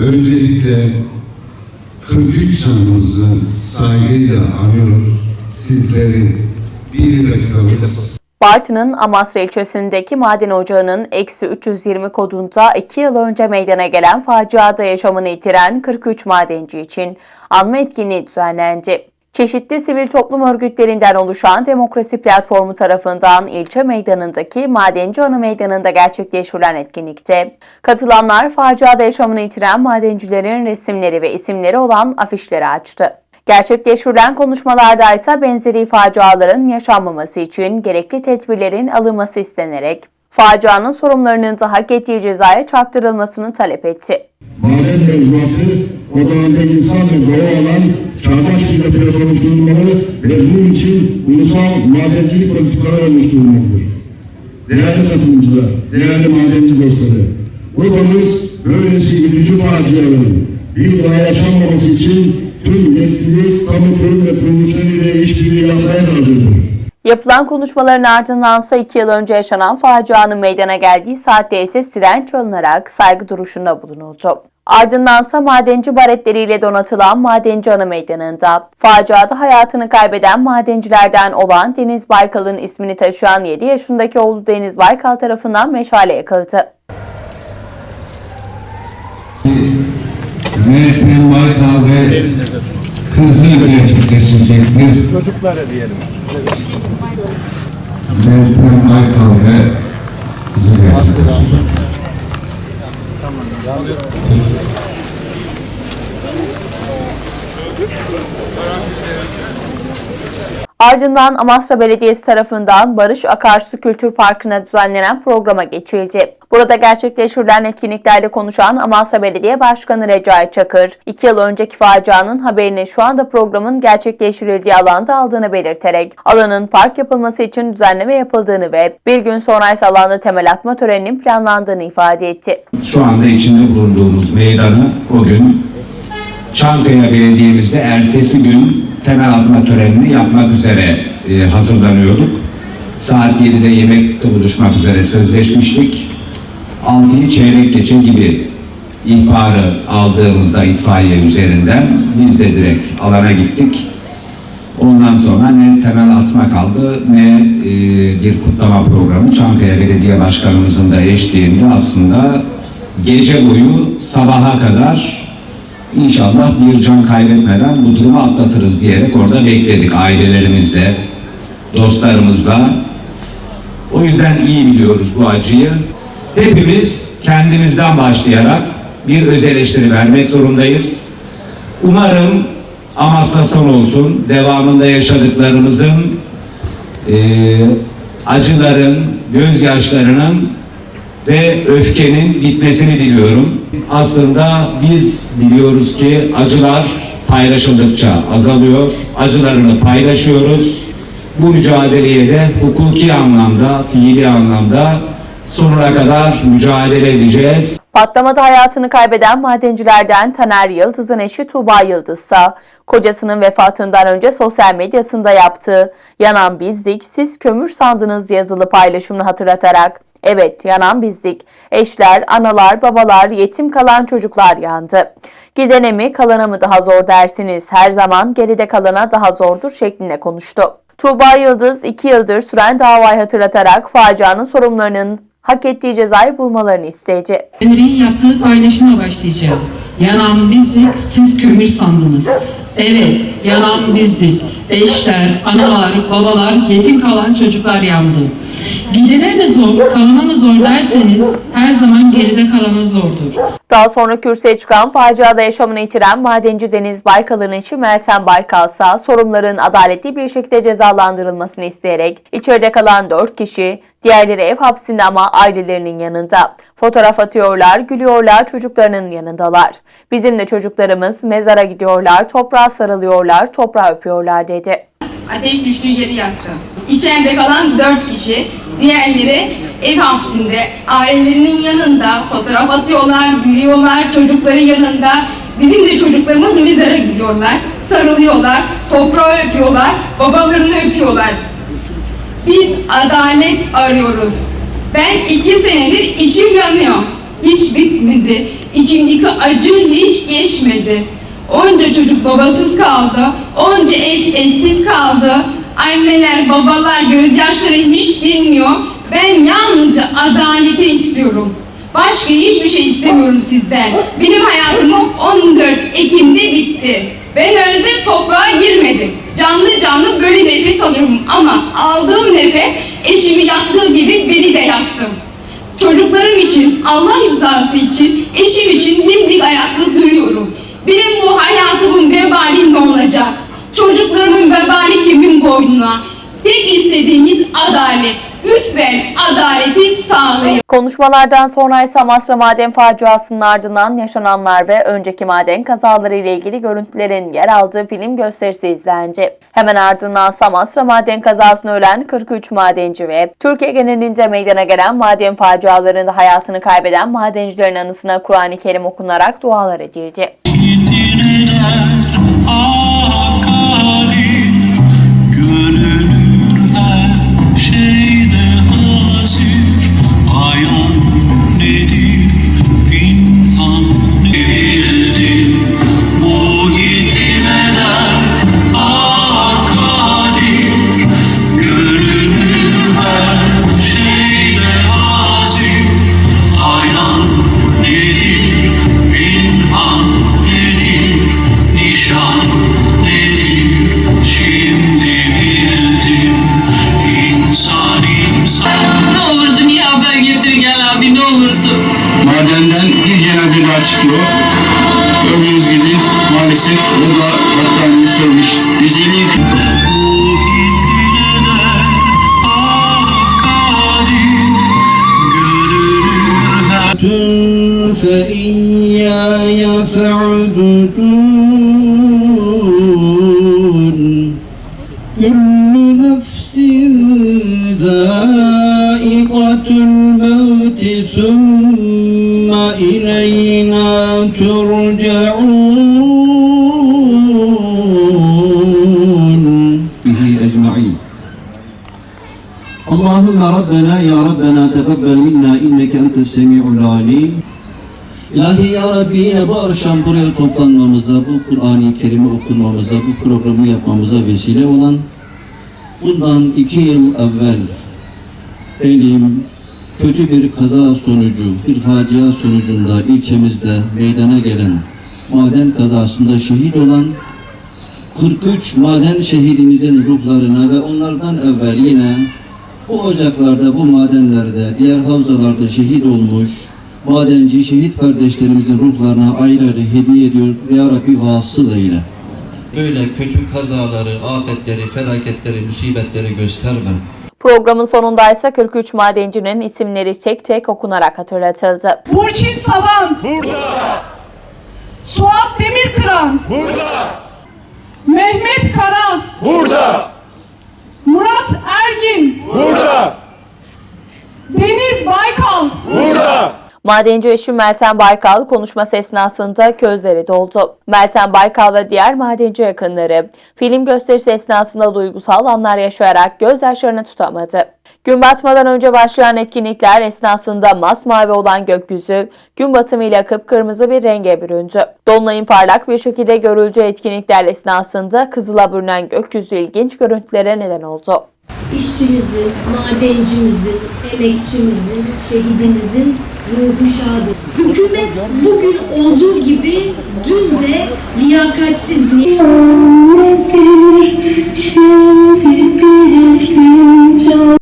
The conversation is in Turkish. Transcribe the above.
Öncelikle 43 canımızı saygıyla anıyoruz. Sizleri bir dakikamız Bartın'ın Amasra ilçesindeki maden ocağının eksi 320 kodunda 2 yıl önce meydana gelen faciada yaşamını yitiren 43 madenci için anma etkinliği düzenlendi. Çeşitli sivil toplum örgütlerinden oluşan Demokrasi Platformu tarafından ilçe meydanındaki Madenci Anı Meydanı'nda gerçekleştirilen etkinlikte katılanlar faciada yaşamını yitiren madencilerin resimleri ve isimleri olan afişleri açtı. Gerçekleştirilen konuşmalarda ise benzeri faciaların yaşanmaması için gerekli tedbirlerin alınması istenerek facianın sorumlularının da hak ettiği cezaya çarptırılmasını talep etti. maden mevzuatı odağında insan ve doğa olan çağdaş bir yapıya dönüştürülmeli ve bunun için ulusal madencilik politikaları oluşturulmalıdır. Değerli katılımcılar, değerli madenci dostları, grubumuz böylesi üzücü faciaların bir daha yaşanmaması için tüm yetkili kamu kurum ve kuruluşları ile işbirliği yapmaya hazırdır. Yapılan konuşmaların ardındansa 2 yıl önce yaşanan facianın meydana geldiği saatte ise siren çalınarak saygı duruşunda bulunuldu. Ardındansa madenci baretleriyle donatılan Madenci Anı Meydanı'nda faciada hayatını kaybeden madencilerden olan Deniz Baykal'ın ismini taşıyan 7 yaşındaki oğlu Deniz Baykal tarafından meşale yakıldı. Mehmet Baykal ve kızı gerçekleşecektir. Çocuklara diyelim. Mehmet Baykal ve kızı gerçekleşecektir. Ardından Amasra Belediyesi tarafından Barış Akarsu Kültür Parkı'na düzenlenen programa geçildi. Burada gerçekleştirilen etkinliklerde konuşan Amasra Belediye Başkanı Recai Çakır, 2 yıl önceki facianın haberini şu anda programın gerçekleştirildiği alanda aldığını belirterek, alanın park yapılması için düzenleme yapıldığını ve bir gün sonra ise alanda temel atma töreninin planlandığını ifade etti. şu anda içinde bulunduğumuz meydanı bugün Çankaya Belediye'mizde ertesi gün temel atma törenini yapmak üzere e, hazırlanıyorduk. Saat 7'de yemekte buluşmak üzere sözleşmiştik. 6'yı çeyrek geçe gibi ihbarı aldığımızda itfaiye üzerinden biz de direkt alana gittik. Ondan sonra ne temel atma kaldı ne e, bir kutlama programı Çankaya Belediye Başkanımızın da eşliğinde aslında gece boyu sabaha kadar inşallah bir can kaybetmeden bu durumu atlatırız diyerek orada bekledik ailelerimizle, dostlarımızla. O yüzden iyi biliyoruz bu acıyı. Hepimiz kendimizden başlayarak bir öz eleştiri vermek zorundayız. Umarım Amasya son olsun. Devamında yaşadıklarımızın eee, acıların, gözyaşlarının ve öfkenin bitmesini diliyorum. Aslında biz biliyoruz ki acılar paylaşıldıkça azalıyor. Acılarını paylaşıyoruz. Bu mücadeleye de hukuki anlamda, fiili anlamda sonuna kadar mücadele edeceğiz. Patlamada hayatını kaybeden madencilerden Taner Yıldız'ın eşi Tuğba Yıldız ise kocasının vefatından önce sosyal medyasında yaptığı yanan bizdik siz kömür sandınız yazılı paylaşımını hatırlatarak evet yanan bizdik eşler, analar, babalar, yetim kalan çocuklar yandı. Gidene mi kalana mı daha zor dersiniz her zaman geride kalana daha zordur şeklinde konuştu. Tuğba Yıldız 2 yıldır süren davayı hatırlatarak facianın sorumlularının hak ettiği cezayı bulmalarını istedi. Henry'in yaptığı paylaşıma başlayacağım. Yanan bizdik, siz kömür sandınız. Evet, yanan bizdik. Eşler, analar, babalar, yetim kalan çocuklar yandı. Gidene mi zor, kalana mı zor derseniz her zaman geride kalana zordur. Daha sonra kürsüye çıkan faciada yaşamını yitiren madenci Deniz Baykal'ın eşi Meltem Baykal ise sorumluların adaletli bir şekilde cezalandırılmasını isteyerek içeride kalan 4 kişi, diğerleri ev hapsinde ama ailelerinin yanında. Fotoğraf atıyorlar, gülüyorlar, çocuklarının yanındalar. Bizim de çocuklarımız mezara gidiyorlar, toprağa sarılıyorlar, toprağı öpüyorlar dedi. Ateş düştüğü yeri yaktı. İçeride kalan dört kişi, diğerleri ev hapsinde, ailelerinin yanında fotoğraf atıyorlar, gülüyorlar, çocukları yanında. Bizim de çocuklarımız mezara gidiyorlar, sarılıyorlar, toprağı öpüyorlar, babalarını öpüyorlar. Biz adalet arıyoruz. Ben iki senedir içim yanıyor. hiç bitmedi. İçimdeki acı hiç geçmedi. Onca çocuk babasız kaldı. Onca eş eşsiz kaldı. Anneler, babalar gözyaşları hiç dinmiyor. Ben yalnızca adaleti istiyorum. Başka hiçbir şey istemiyorum sizden. Benim hayatım 14 Ekim'de bitti. Ben öldüm toprağa girmedim. Canlı canlı böyle nefes alıyorum ama aldığım nefes eşimi yaktığı gibi beni de yaktım. Çocuklarım için, Allah rızası için, eşim için dimdik ayakta duruyorum. Bu hayatımın vebali ne olacak? Çocuklarımın vebali kimin boynuna? Tek istediğimiz adalet. Lütfen adaleti sağlayın. Konuşmalardan sonra ise Amasra maden faciasının ardından yaşananlar ve önceki maden kazaları ile ilgili görüntülerin yer aldığı film gösterisi izlendi. Hemen ardından Samasra maden kazasında ölen 43 madenci ve Türkiye genelinde meydana gelen maden facialarında hayatını kaybeden madencilerin anısına Kur'an-ı Kerim okunarak dualar edildi. Şeyde hazır. Ayan nedir فإياي فاعبدون. كل نفس ذائقة الموت ثم إلينا ترجعون. به أجمعين. اللهم ربنا يا ربنا تقبل منا إنك أنت السميع العليم İlahi Ya Rabbi yine bu akşam buraya toplanmamıza, bu Kur'an-ı Kerim'i okumamıza, bu programı yapmamıza vesile olan bundan iki yıl evvel elim kötü bir kaza sonucu, bir facia sonucunda ilçemizde meydana gelen maden kazasında şehit olan 43 maden şehidimizin ruhlarına ve onlardan evvel yine bu ocaklarda, bu madenlerde, diğer havzalarda şehit olmuş madenci şehit kardeşlerimizin ruhlarına ayrı ayrı hediye ediyor. Ya Rabbi vasıl eyle. Böyle kötü kazaları, afetleri, felaketleri, musibetleri gösterme. Programın sonunda ise 43 madencinin isimleri tek tek okunarak hatırlatıldı. Burçin Saban. Burada. Suat Demirkıran. Burada. Mehmet Kara. Burada. Murat Ergin. Burada. Deniz Baykal. Madenci eşi Meltem Baykal konuşması esnasında gözleri doldu. Meltem Baykal ve diğer madenci yakınları film gösterisi esnasında duygusal anlar yaşayarak gözyaşlarını tutamadı. Gün batmadan önce başlayan etkinlikler esnasında masmavi olan gökyüzü gün batımıyla kıpkırmızı bir renge büründü. Dolunayın parlak bir şekilde görüldüğü etkinlikler esnasında kızıla bürünen gökyüzü ilginç görüntülere neden oldu. işçimizin, madencimizin, emekçimizin, şehidimizin ruhu şadı. Hükümet bugün olduğu gibi dün de liyakatsizliği... Sen nedir şimdi bildim can...